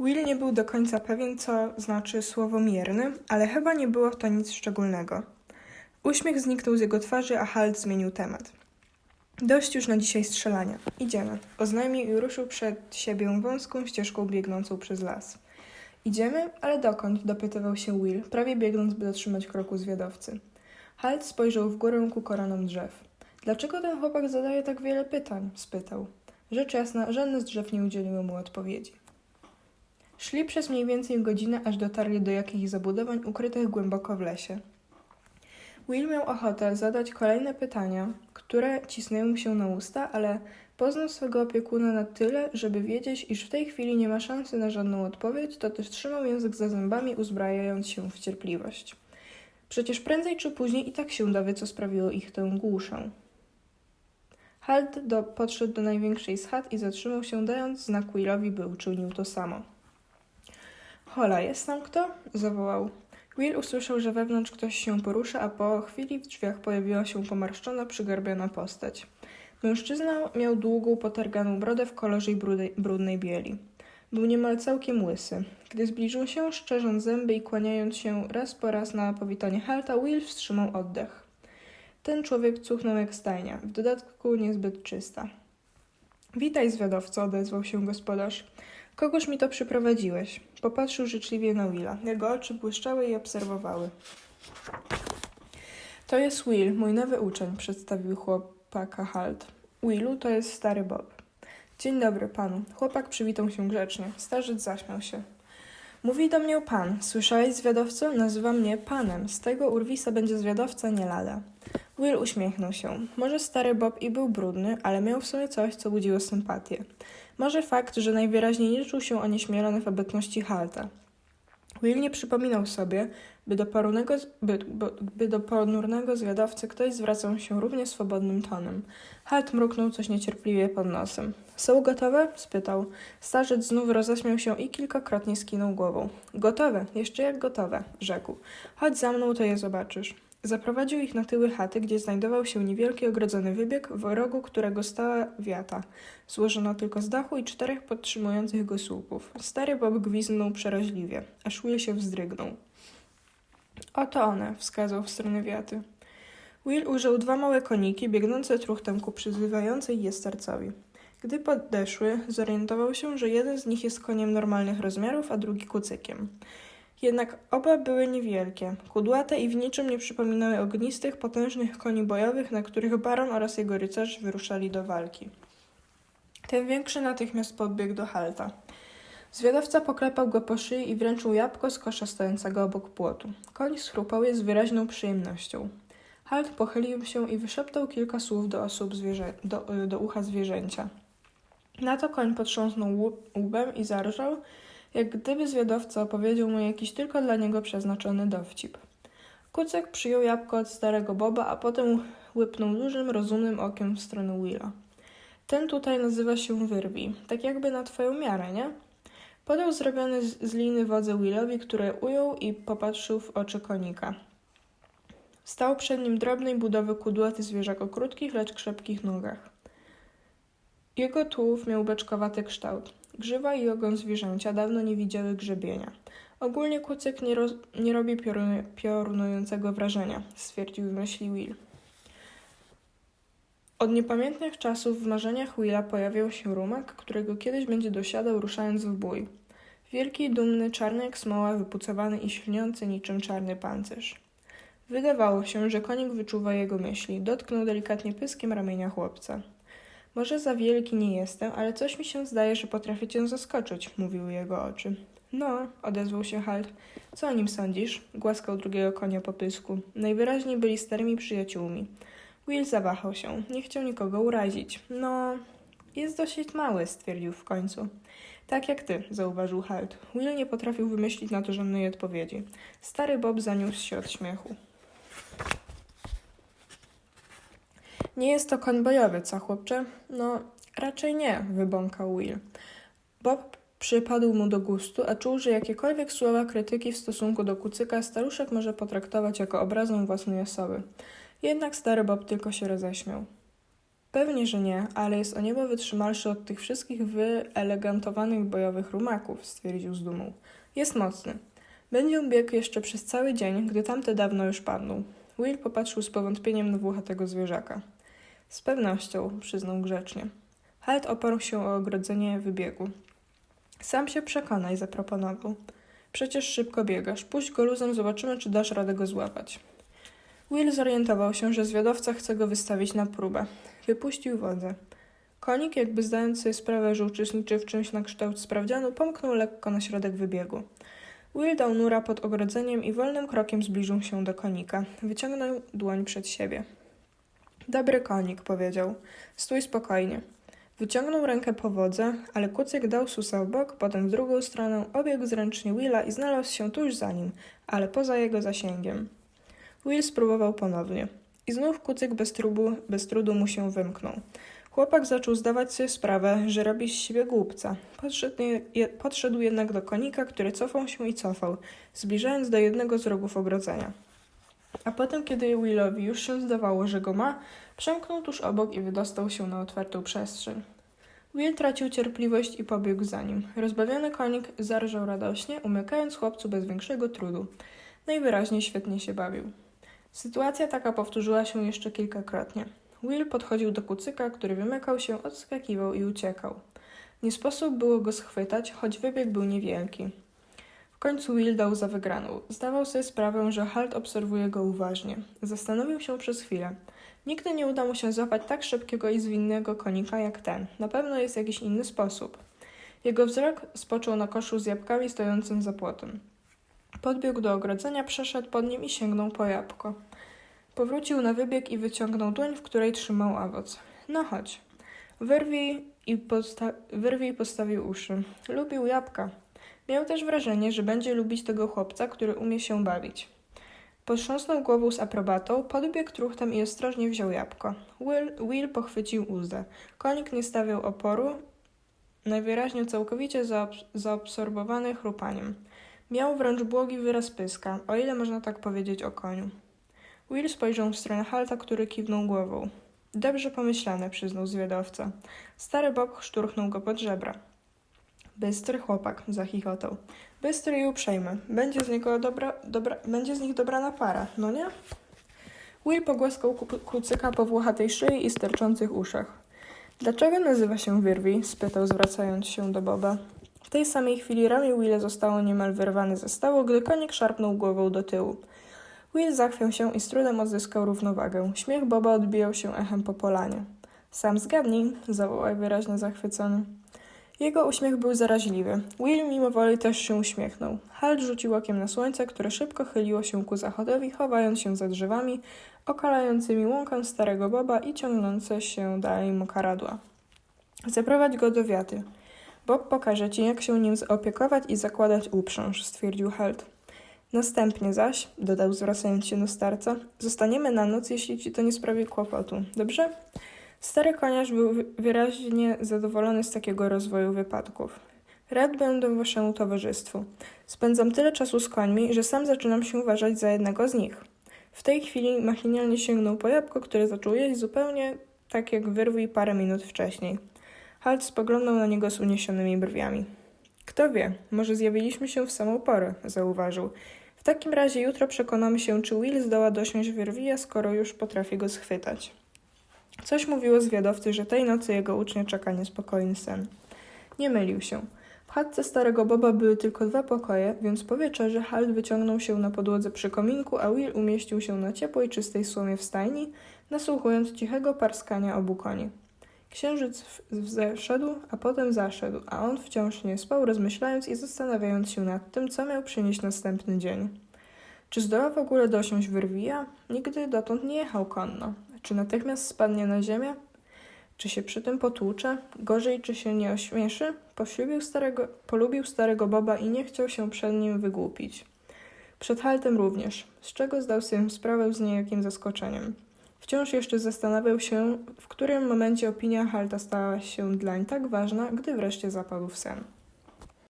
Will nie był do końca pewien, co znaczy słowo mierny, ale chyba nie było to nic szczególnego. Uśmiech zniknął z jego twarzy, a Halt zmienił temat. Dość już na dzisiaj strzelania. Idziemy. Oznajmił i ruszył przed siebie wąską ścieżką biegnącą przez las. Idziemy? Ale dokąd? dopytywał się Will, prawie biegnąc, by dotrzymać kroku zwiadowcy. Halt spojrzał w górę ku koronom drzew. Dlaczego ten chłopak zadaje tak wiele pytań? spytał. Rzecz jasna, żadne z drzew nie udzieliły mu odpowiedzi. Szli przez mniej więcej godzinę, aż dotarli do jakichś zabudowań ukrytych głęboko w lesie. Will miał ochotę zadać kolejne pytania, które cisnęły mu się na usta, ale poznał swego opiekuna na tyle, żeby wiedzieć, iż w tej chwili nie ma szansy na żadną odpowiedź, to też trzymał język za zębami, uzbrajając się w cierpliwość. Przecież prędzej czy później i tak się dowie, co sprawiło ich tę głuszę. Halt do, podszedł do największej z chat i zatrzymał się, dając znak Willowi, by uczynił to samo. Hola, jest tam kto? zawołał. Will usłyszał, że wewnątrz ktoś się porusza, a po chwili w drzwiach pojawiła się pomarszczona, przygarbiona postać. Mężczyzna miał długą, potarganą brodę w kolorze i brudej, brudnej bieli. Był niemal całkiem łysy. Gdy zbliżył się, szczerząc zęby i kłaniając się raz po raz na powitanie Halta, Will wstrzymał oddech. Ten człowiek cuchnął jak stajnia, w dodatku niezbyt czysta. Witaj, zwiadowco, odezwał się gospodarz. Kogoż mi to przyprowadziłeś? Popatrzył życzliwie na Willa. Jego oczy błyszczały i obserwowały. To jest Will, mój nowy uczeń, przedstawił chłopaka Halt. Willu to jest stary Bob. Dzień dobry panu. Chłopak przywitał się grzecznie. Starzec zaśmiał się. Mówi do mnie pan. Słyszałeś, zwiadowco? Nazywa mnie panem. Z tego urwisa będzie zwiadowca nie lada. Will uśmiechnął się. Może stary Bob i był brudny, ale miał w sobie coś, co budziło sympatię. Może fakt, że najwyraźniej nie czuł się onieśmielony w obecności Halta. Will nie przypominał sobie, by do, porurnego, by, by, by do ponurnego zwiadowcy ktoś zwracał się równie swobodnym tonem. Halt mruknął coś niecierpliwie pod nosem. Są gotowe? spytał. Starzec znów roześmiał się i kilkakrotnie skinął głową. Gotowe, jeszcze jak gotowe, rzekł. Chodź za mną, to je zobaczysz. Zaprowadził ich na tyły chaty, gdzie znajdował się niewielki ogrodzony wybieg, w rogu którego stała wiata, złożona tylko z dachu i czterech podtrzymujących go słupów. Stary Bob gwizdnął przeraźliwie, aż Will się wzdrygnął. Oto one, wskazał w stronę wiaty. Will użył dwa małe koniki, biegnące truchtem ku przyzywającej je starcowi. Gdy podeszły, zorientował się, że jeden z nich jest koniem normalnych rozmiarów, a drugi kucykiem. Jednak oba były niewielkie, kudłate i w niczym nie przypominały ognistych, potężnych koni bojowych, na których baron oraz jego rycerz wyruszali do walki. Ten większy natychmiast podbiegł do Halta. Zwiadowca poklepał go po szyi i wręczył jabłko z kosza stojącego obok płotu. Koń schrupał je z wyraźną przyjemnością. Halt pochylił się i wyszeptał kilka słów do osób zwierzę- do, do ucha zwierzęcia. Na to koń potrząsnął łbem i zarżał, jak gdyby zwiadowca opowiedział mu jakiś tylko dla niego przeznaczony dowcip. Kucek przyjął jabłko od starego Boba, a potem łypnął dużym, rozumnym okiem w stronę Willa. Ten tutaj nazywa się Wyrwi, tak jakby na twoją miarę, nie? Podał zrobiony z liny wodze Willowi, które ujął i popatrzył w oczy konika. Stał przed nim drobnej budowy kudłaty zwierzak o krótkich, lecz krzepkich nogach. Jego tułów miał beczkowaty kształt. Grzywa i ogon zwierzęcia dawno nie widziały grzebienia. Ogólnie kucyk nie, roz, nie robi piorun- piorunującego wrażenia, stwierdził w myśli Will. Od niepamiętnych czasów w marzeniach Willa pojawiał się rumak, którego kiedyś będzie dosiadał ruszając w bój. Wielki, dumny, czarny jak smoła, wypucowany i śliniący niczym czarny pancerz. Wydawało się, że konik wyczuwa jego myśli. Dotknął delikatnie pyskiem ramienia chłopca. Może za wielki nie jestem, ale coś mi się zdaje, że potrafię cię zaskoczyć, mówiły jego oczy. No, odezwał się Halt. Co o nim sądzisz? Głaskał drugiego konia po pysku. Najwyraźniej byli starymi przyjaciółmi. Will zawahał się. Nie chciał nikogo urazić. No, jest dosyć mały, stwierdził w końcu. Tak jak ty, zauważył Halt. Will nie potrafił wymyślić na to żadnej odpowiedzi. Stary Bob zaniósł się od śmiechu. Nie jest to koń bojowy, co chłopcze? No, raczej nie, wybąkał Will. Bob przypadł mu do gustu, a czuł, że jakiekolwiek słowa krytyki w stosunku do kucyka staruszek może potraktować jako obrazę własnej osoby. Jednak stary Bob tylko się roześmiał. Pewnie, że nie, ale jest o niebo wytrzymalszy od tych wszystkich wyelegantowanych bojowych rumaków, stwierdził z dumą. Jest mocny. Będzie biegł jeszcze przez cały dzień, gdy tamte dawno już padną. Will popatrzył z powątpieniem na włochatego zwierzaka. Z pewnością, przyznał grzecznie. Halt oparł się o ogrodzenie wybiegu. Sam się przekonaj, zaproponował. Przecież szybko biegasz. Puść go luzem, zobaczymy, czy dasz radę go złapać. Will zorientował się, że zwiadowca chce go wystawić na próbę. Wypuścił wodę. Konik, jakby zdając sobie sprawę, że uczestniczy w czymś na kształt sprawdzianu, pomknął lekko na środek wybiegu. Will dał nura pod ogrodzeniem i wolnym krokiem zbliżył się do konika. Wyciągnął dłoń przed siebie. Dobry konik, powiedział. Stój spokojnie. Wyciągnął rękę po wodze, ale kucyk dał susa w bok, potem w drugą stronę, obiegł zręcznie Willa i znalazł się tuż za nim, ale poza jego zasięgiem. Will spróbował ponownie. I znów kucyk bez, trubu, bez trudu mu się wymknął. Chłopak zaczął zdawać sobie sprawę, że robi z siebie głupca. Podszedł, je, podszedł jednak do konika, który cofał się i cofał, zbliżając do jednego z rogów ogrodzenia. A potem, kiedy Willowi już się zdawało, że go ma, przemknął tuż obok i wydostał się na otwartą przestrzeń. Will tracił cierpliwość i pobiegł za nim. Rozbawiony konik zarżał radośnie, umykając chłopcu bez większego trudu. Najwyraźniej świetnie się bawił. Sytuacja taka powtórzyła się jeszcze kilkakrotnie. Will podchodził do kucyka, który wymykał się, odskakiwał i uciekał. Nie sposób było go schwytać, choć wybieg był niewielki. Końcu Will dał za wygraną. Zdawał sobie sprawę, że Halt obserwuje go uważnie. Zastanowił się przez chwilę. Nigdy nie uda mu się złapać tak szybkiego i zwinnego konika jak ten. Na pewno jest jakiś inny sposób. Jego wzrok spoczął na koszu z jabłkami stojącym za płotem. Podbiegł do ogrodzenia, przeszedł pod nim i sięgnął po jabłko. Powrócił na wybieg i wyciągnął dłoń, w której trzymał owoc. No chodź. Wyrwij i, posta- wyrwij i postawił uszy. Lubił jabłka. Miał też wrażenie, że będzie lubić tego chłopca, który umie się bawić. Potrząsnął głową z aprobatą, podbiegł truchtem i ostrożnie wziął jabłko. Will, Will pochwycił uzdę. Konik nie stawiał oporu, najwyraźniej całkowicie zaabsorbowany chrupaniem. Miał wręcz błogi wyraz pyska, o ile można tak powiedzieć o koniu. Will spojrzał w stronę Halta, który kiwnął głową. Dobrze pomyślane, przyznał zwiadowca. Stary Bob szturchnął go pod żebra. Bystry chłopak, zachichotał. Bystry i uprzejmy. Będzie z niego dobra, dobra, będzie z nich dobrana para, no nie? Will pogłaskał ku- kucyka po włochatej szyi i sterczących uszach. Dlaczego nazywa się Wyrwi? spytał, zwracając się do Boba. W tej samej chwili ramię Willa zostało niemal wyrwane ze stawu, gdy konik szarpnął głową do tyłu. Will zachwiał się i z trudem odzyskał równowagę. Śmiech Boba odbijał się echem po polanie. Sam zgadnij, zawołał wyraźnie zachwycony. Jego uśmiech był zaraźliwy. Will mimo woli też się uśmiechnął. Halt rzucił okiem na słońce, które szybko chyliło się ku zachodowi, chowając się za drzewami, okalającymi łąkę starego Boba i ciągnące się dalej mokaradła. Zaprowadź go do wiaty. Bob pokaże ci, jak się nim zaopiekować i zakładać uprząż, stwierdził Halt. Następnie zaś, dodał zwracając się do starca, zostaniemy na noc, jeśli ci to nie sprawi kłopotu, dobrze? Stary koniarz był wy- wyraźnie zadowolony z takiego rozwoju wypadków. Rad będę waszemu towarzystwu. Spędzam tyle czasu z końmi, że sam zaczynam się uważać za jednego z nich. W tej chwili machinalnie sięgnął po jabłko, które zaczął jeść zupełnie tak jak wyrwij parę minut wcześniej. Halt spoglądał na niego z uniesionymi brwiami. Kto wie, może zjawiliśmy się w samą porę, zauważył. W takim razie jutro przekonamy się, czy Will zdoła dosiąść wyrwija, skoro już potrafi go schwytać. Coś mówiło zwiadowcy, że tej nocy jego ucznia czeka niespokojny sen. Nie mylił się. W chatce starego Boba były tylko dwa pokoje, więc po wieczorze Halt wyciągnął się na podłodze przy kominku, a Will umieścił się na ciepłej, czystej słomie w stajni, nasłuchując cichego parskania obu koni. Księżyc wzeszedł, a potem zaszedł, a on wciąż nie spał, rozmyślając i zastanawiając się nad tym, co miał przynieść następny dzień. Czy zdoła w ogóle dosiąść wyrwija? Nigdy dotąd nie jechał konno. Czy natychmiast spadnie na ziemię? Czy się przy tym potłucze? Gorzej, czy się nie ośmieszy? Poślubił starego, polubił starego Boba i nie chciał się przed nim wygłupić. Przed Haltem również, z czego zdał sobie sprawę z niejakim zaskoczeniem. Wciąż jeszcze zastanawiał się, w którym momencie opinia Halta stała się dlań tak ważna, gdy wreszcie zapadł w sen.